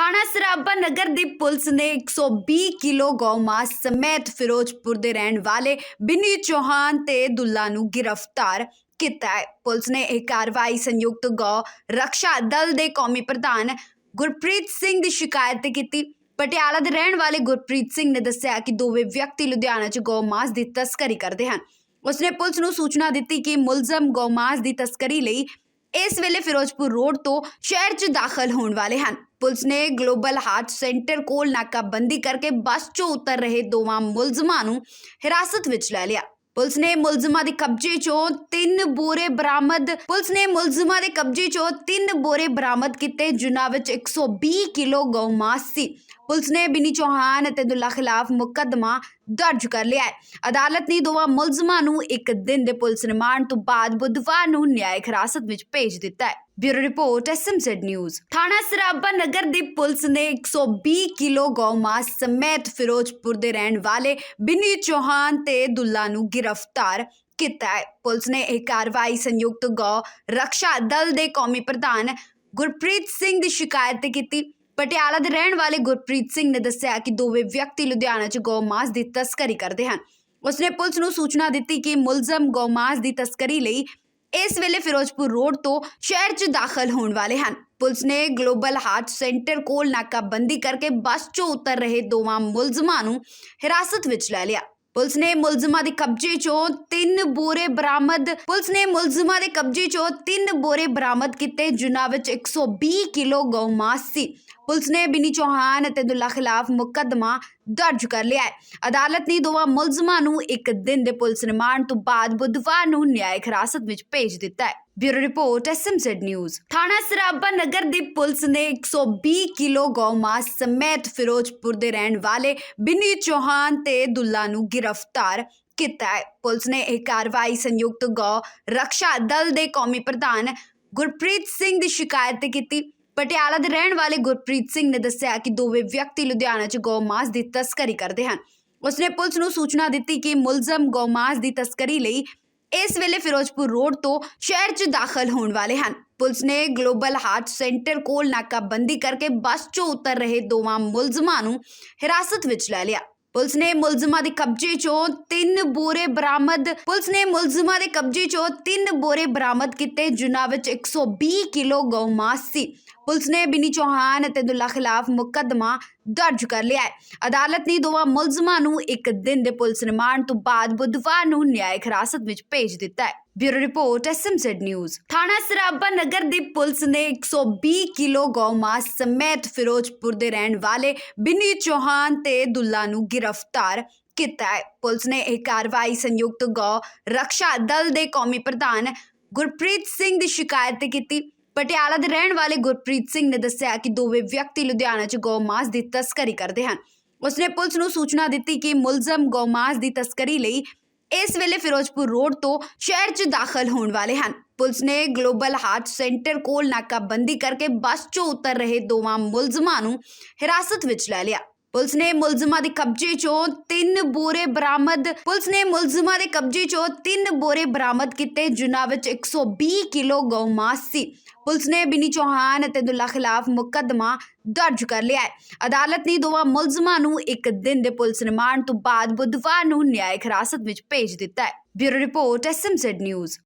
ਥਾਣਾ ਸਰਾਭਾ ਨਗਰ ਦੀ ਪੁਲਿਸ ਨੇ 120 ਕਿਲੋ ਗਊਮਾਸ ਸਮੇਤ ਫਿਰੋਜ਼ਪੁਰ ਦੇ ਰਹਿਣ ਵਾਲੇ ਬਿੰਨੀ ਚੌਹਾਨ ਤੇ ਦੁੱਲਾ ਨੂੰ ਗ੍ਰਿਫਤਾਰ ਕੀਤਾ ਹੈ। ਪੁਲਿਸ ਨੇ ਇਹ ਕਾਰਵਾਈ ਸੰਯੁਕਤ ਗौ ਰੱਖਿਆ ਦਲ ਦੇ ਕੌਮੀ ਪ੍ਰਧਾਨ ਗੁਰਪ੍ਰੀਤ ਸਿੰਘ ਦੀ ਸ਼ਿਕਾਇਤ ਤੇ ਕੀਤੀ। ਪਟਿਆਲਾ ਦੇ ਰਹਿਣ ਵਾਲੇ ਗੁਰਪ੍ਰੀਤ ਸਿੰਘ ਨੇ ਦੱਸਿਆ ਕਿ ਦੋਵੇਂ ਵਿਅਕਤੀ ਲੁਧਿਆਣਾ 'ਚ ਗਊਮਾਸ ਦੀ ਤਸਕਰੀ ਕਰਦੇ ਹਨ। ਉਸਨੇ ਪੁਲਿਸ ਨੂੰ ਸੂਚਨਾ ਦਿੱਤੀ ਕਿ ਮੁਲਜ਼ਮ ਗਊਮਾਸ ਦੀ ਤਸਕਰੀ ਲਈ ਇਸ ਵੇਲੇ ਫਿਰੋਜ਼ਪੁਰ ਰੋਡ ਤੋਂ ਸ਼ਹਿਰ 'ਚ ਦਾਖਲ ਹੋਣ ਵਾਲੇ ਹਨ। ਪੁਲਿਸ ਨੇ ਗਲੋਬਲ ਹਾਰਟ ਸੈਂਟਰ ਕੋਲ ਨਾਕਾਬੰਦੀ ਕਰਕੇ ਬੱਸ 'ਚੋਂ ਉਤਰ ਰਹੇ ਦੋਵਾਂ ਮੁਲਜ਼ਮਾਂ ਨੂੰ ਹਿਰਾਸਤ ਵਿੱਚ ਲੈ ਲਿਆ। ਪੁਲਿਸ ਨੇ ਮੁਲਜ਼ਮਾਂ ਦੇ ਕਬਜ਼ੇ 'ਚੋਂ ਤਿੰਨ ਬੋਰੇ ਬਰਾਮਦ, ਪੁਲਿਸ ਨੇ ਮੁਲਜ਼ਮਾਂ ਦੇ ਕਬਜ਼ੇ 'ਚੋਂ ਤਿੰਨ ਬੋਰੇ ਬਰਾਮਦ ਕੀਤੇ, ਜਿਨ੍ਹਾਂ ਵਿੱਚ 120 ਕਿਲੋ ਗਊ ਮਾਸ ਸੀ। ਪੁਲਿਸ ਨੇ ਬਿਨੀ ਚੌਹਾਨ ਅਤੇ ਦੁੱਲਾ ਖਿਲਾਫ ਮੁਕੱਦਮਾ ਦਰਜ ਕਰ ਲਿਆ ਹੈ। ਅਦਾਲਤ ਨੇ ਦੋਵਾਂ ਮੁਲਜ਼ਮਾਂ ਨੂੰ ਇੱਕ ਦਿਨ ਦੇ ਪੁਲਿਸ ਰਿਮਾਂਡ ਤੋਂ ਬਾਅਦ ਬੁੱਧਵਾਰ ਨੂੰ ਨਿਆਇਕ ਹਿਰਾਸਤ ਵਿੱਚ ਭੇਜ ਦਿੱਤਾ ਹੈ। Bureau report SMZ news. ਥਾਣਾ ਸਰਾਭਾ ਨਗਰ ਦੀ ਪੁਲਿਸ ਨੇ 120 ਕਿਲੋ ਗਊਮਾਸ ਸਮੇਤ ਫਿਰੋਜ਼ਪੁਰ ਦੇ ਰਹਿਣ ਵਾਲੇ ਬਿਨੀ ਚੌਹਾਨ ਤੇ ਦੁੱਲਾ ਨੂੰ ਗ੍ਰਿਫਤਾਰ ਕੀਤਾ ਹੈ। ਪੁਲਿਸ ਨੇ ਇਹ ਕਾਰਵਾਈ ਸੰਯੁਕਤ ਗौ ਰੱਖਿਆ ਦਲ ਦੇ ਕੌਮੀ ਪ੍ਰਧਾਨ ਗੁਰਪ੍ਰੀਤ ਸਿੰਘ ਦੀ ਸ਼ਿਕਾਇਤ ਤੇ ਕੀਤੀ। ਪਟਿਆਲਾ ਦੇ ਰਹਿਣ ਵਾਲੇ ਗੁਰਪ੍ਰੀਤ ਸਿੰਘ ਨੇ ਦੱਸਿਆ ਕਿ ਦੋਵੇਂ ਵਿਅਕਤੀ ਲੁਧਿਆਣਾ 'ਚ ਗਊਮਾਸ ਦੀ ਤਸਕਰੀ ਕਰਦੇ ਹਨ। ਉਸਨੇ ਪੁਲਿਸ ਨੂੰ ਸੂਚਨਾ ਦਿੱਤੀ ਕਿ ਮੁਲਜ਼ਮ ਗਊਮਾਸ ਦੀ ਤਸਕਰੀ ਲਈ ਇਸ ਵੇਲੇ ਫਿਰੋਜ਼ਪੁਰ ਰੋਡ ਤੋਂ ਸ਼ਹਿਰ 'ਚ ਦਾਖਲ ਹੋਣ ਵਾਲੇ ਹਨ। ਪੁਲਿਸ ਨੇ ਗਲੋਬਲ ਹਾਰਟ ਸੈਂਟਰ ਕੋਲ ਨਾਕਾਬੰਦੀ ਕਰਕੇ ਬੱਸ 'ਚੋਂ ਉਤਰ ਰਹੇ ਦੋਵਾਂ ਮੁਲਜ਼ਮਾਂ ਨੂੰ ਹਿਰਾਸਤ ਵਿੱਚ ਲੈ ਲਿਆ। ਪੁਲਿਸ ਨੇ ਮੁਲਜ਼ਮਾਂ ਦੇ ਕਬਜ਼ੇ 'ਚੋਂ ਤਿੰਨ ਬੋਰੇ ਬਰਾਮਦ, ਪੁਲਿਸ ਨੇ ਮੁਲਜ਼ਮਾਂ ਦੇ ਕਬਜ਼ੇ 'ਚੋਂ ਤਿੰਨ ਬੋਰੇ ਬਰਾਮਦ ਕੀਤੇ, ਜਿਨ੍ਹਾਂ ਵਿੱਚ 120 ਕਿਲੋ ਗਊ ਮਾਸ ਸੀ। ਪੁਲਿਸ ਨੇ ਬਿਨੀ ਚੌਹਾਨ ਅਤੇ ਦੁੱਲਾ ਖਿਲਾਫ ਮੁਕੱਦਮਾ ਦਰਜ ਕਰ ਲਿਆ ਹੈ। ਅਦਾਲਤ ਨੇ ਦੋਵਾਂ ਮੁਲਜ਼ਮਾਂ ਨੂੰ ਇੱਕ ਦਿਨ ਦੇ ਪੁਲਿਸ ਰਿਮਾਂਡ ਤੋਂ ਬਾਅਦ ਬੁੱਧਵਾਰ ਨੂੰ ਨਿਆਇਕ ਹਿਰਾਸਤ ਵਿੱਚ ਭੇਜ ਦਿੱਤਾ ਹੈ। Bureau report SMZ news. ਥਾਣਾ ਸਰਾਭਾ ਨਗਰ ਦੀ ਪੁਲਿਸ ਨੇ 120 ਕਿਲੋ ਗਊਮਾਸ ਸਮੇਤ ਫਿਰੋਜ਼ਪੁਰ ਦੇ ਰਹਿਣ ਵਾਲੇ ਬਿਨੀ ਚੌਹਾਨ ਤੇ ਦੁੱਲਾ ਨੂੰ ਗ੍ਰਿਫਤਾਰ ਕੀਤਾ ਹੈ। ਪੁਲਿਸ ਨੇ ਇਹ ਕਾਰਵਾਈ ਸੰਯੁਕਤ ਗौ ਰੱਖਿਆ ਦਲ ਦੇ ਕੌਮੀ ਪ੍ਰਧਾਨ ਗੁਰਪ੍ਰੀਤ ਸਿੰਘ ਦੀ ਸ਼ਿਕਾਇਤ ਤੇ ਕੀਤੀ। ਪਟਿਆਲਾ ਦੇ ਰਹਿਣ ਵਾਲੇ ਗੁਰਪ੍ਰੀਤ ਸਿੰਘ ਨੇ ਦੱਸਿਆ ਕਿ ਦੋਵੇਂ ਵਿਅਕਤੀ ਲੁਧਿਆਣਾ 'ਚ ਗਊਮਾਸ ਦੀ ਤਸਕਰੀ ਕਰਦੇ ਹਨ। ਉਸਨੇ ਪੁਲਿਸ ਨੂੰ ਸੂਚਨਾ ਦਿੱਤੀ ਕਿ ਮੁਲਜ਼ਮ ਗਊਮਾਸ ਦੀ ਤਸਕਰੀ ਲਈ ਇਸ ਵੇਲੇ ਫਿਰੋਜ਼ਪੁਰ ਰੋਡ ਤੋਂ ਸ਼ਹਿਰ 'ਚ ਦਾਖਲ ਹੋਣ ਵਾਲੇ ਹਨ। ਪੁਲਿਸ ਨੇ ਗਲੋਬਲ ਹਾਰਟ ਸੈਂਟਰ ਕੋਲ ਨਾਕਾਬੰਦੀ ਕਰਕੇ ਬੱਸ 'ਚੋਂ ਉਤਰ ਰਹੇ ਦੋਵਾਂ ਮੁਲਜ਼ਮਾਂ ਨੂੰ ਹਿਰਾਸਤ ਵਿੱਚ ਲੈ ਲਿਆ। ਪੁਲਿਸ ਨੇ ਮੁਲਜ਼ਮਾਂ ਦੇ ਕਬਜ਼ੇ 'ਚੋਂ ਤਿੰਨ ਬੋਰੇ ਬਰਾਮਦ ਪੁਲਿਸ ਨੇ ਮੁਲਜ਼ਮਾਂ ਦੇ ਕਬਜ਼ੇ 'ਚੋਂ ਤਿੰਨ ਬੋਰੇ ਬਰਾਮਦ ਕੀਤੇ, ਜਿਨ੍ਹਾਂ ਵਿੱਚ 120 ਕਿਲੋ ਗਊਮਾਸ ਸੀ। ਪੁਲਿਸ ਨੇ ਬਿਨੀ ਚੌਹਾਨ ਅਤੇ ਦੁੱਲਾ ਖਿਲਾਫ ਮੁਕੱਦਮਾ ਦਰਜ ਕਰ ਲਿਆ ਹੈ। ਅਦਾਲਤ ਨੇ ਦੋਵਾਂ ਮੁਲਜ਼ਮਾਂ ਨੂੰ ਇੱਕ ਦਿਨ ਦੇ ਪੁਲਿਸ ਰਿਮਾਂਡ ਤੋਂ ਬਾਅਦ ਬੁੱਧਵਾਰ ਨੂੰ ਨਿਆਇਕ ਹਿਰਾਸਤ ਵਿੱਚ ਭੇਜ ਦਿੱਤਾ ਹੈ। Bureau report, SMZ news. ਥਾਣਾ ਸਰਾਭਾ ਨਗਰ ਦੀ ਪੁਲਿਸ ਨੇ 120 ਕਿਲੋ ਗਊਮਾਸ ਸਮੇਤ ਫਿਰੋਜ਼ਪੁਰ ਦੇ ਰਹਿਣ ਵਾਲੇ ਬਿਨੀ ਚੌਹਾਨ ਤੇ ਦੁੱਲਾ ਨੂੰ ਗ੍ਰਿਫਤਾਰ ਕੀਤਾ ਹੈ। ਪੁਲਿਸ ਨੇ ਇਹ ਕਾਰਵਾਈ ਸੰਯੁਕਤ ਗौ ਰੱਖਿਆ ਦਲ ਦੇ ਕੌਮੀ ਪ੍ਰਧਾਨ ਗੁਰਪ੍ਰੀਤ ਸਿੰਘ ਦੀ ਸ਼ਿਕਾਇਤ ਤੇ ਕੀਤੀ। ਪਟਿਆਲਾ ਦੇ ਰਹਿਣ ਵਾਲੇ ਗੁਰਪ੍ਰੀਤ ਸਿੰਘ ਨੇ ਦੱਸਿਆ ਕਿ ਦੋਵੇਂ ਵਿਅਕਤੀ ਲੁਧਿਆਣਾ 'ਚ ਗਊਮਾਸ ਦੀ ਤਸਕਰੀ ਕਰਦੇ ਹਨ। ਉਸਨੇ ਪੁਲਿਸ ਨੂੰ ਸੂਚਨਾ ਦਿੱਤੀ ਕਿ ਮੁਲਜ਼ਮ ਗਊਮਾਸ ਦੀ ਤਸਕਰੀ ਲਈ ਇਸ ਵੇਲੇ ਫਿਰੋਜ਼ਪੁਰ ਰੋਡ ਤੋਂ ਸ਼ਹਿਰ 'ਚ ਦਾਖਲ ਹੋਣ ਵਾਲੇ ਹਨ। ਪੁਲਿਸ ਨੇ ਗਲੋਬਲ ਹਾਰਟ ਸੈਂਟਰ ਕੋਲ ਨਾਕਾਬੰਦੀ ਕਰਕੇ ਬੱਸ 'ਚੋਂ ਉਤਰ ਰਹੇ ਦੋਵਾਂ ਮੁਲਜ਼ਮਾਂ ਨੂੰ ਹਿਰਾਸਤ ਵਿੱਚ ਲੈ ਲਿਆ। ਪੁਲਿਸ ਨੇ ਮੁਲਜ਼ਮਾਂ ਦੇ ਕਬਜ਼ੇ 'ਚੋਂ ਤਿੰਨ ਬੋਰੇ ਬਰਾਮਦ ਪੁਲਿਸ ਨੇ ਮੁਲਜ਼ਮਾਂ ਦੇ ਕਬਜ਼ੇ 'ਚੋਂ ਤਿੰਨ ਬੋਰੇ ਬਰਾਮਦ ਕੀਤੇ, ਜਿਨ੍ਹਾਂ ਵਿੱਚ 120 ਕਿਲੋ ਗਊਮਾਸ ਸੀ। ਪੁਲਿਸ ਨੇ ਬਿਨੀ ਚੌਹਾਨ ਅਤੇ ਦੁੱਲਾ ਖਿਲਾਫ ਮੁਕੱਦਮਾ ਦਰਜ ਕਰ ਲਿਆ ਹੈ। ਅਦਾਲਤ ਨੇ ਦੋਵਾਂ ਮੁਲਜ਼ਮਾਂ ਨੂੰ ਇੱਕ ਦਿਨ ਦੇ ਪੁਲਿਸ ਰਿਮਾਂਡ ਤੋਂ ਬਾਅਦ ਬੁੱਧਵਾਰ ਨੂੰ ਨਿਆਇਕ ਹਿਰਾਸਤ ਵਿੱਚ ਭੇਜ ਦਿੱਤਾ ਹੈ। Bureau report SMZ news.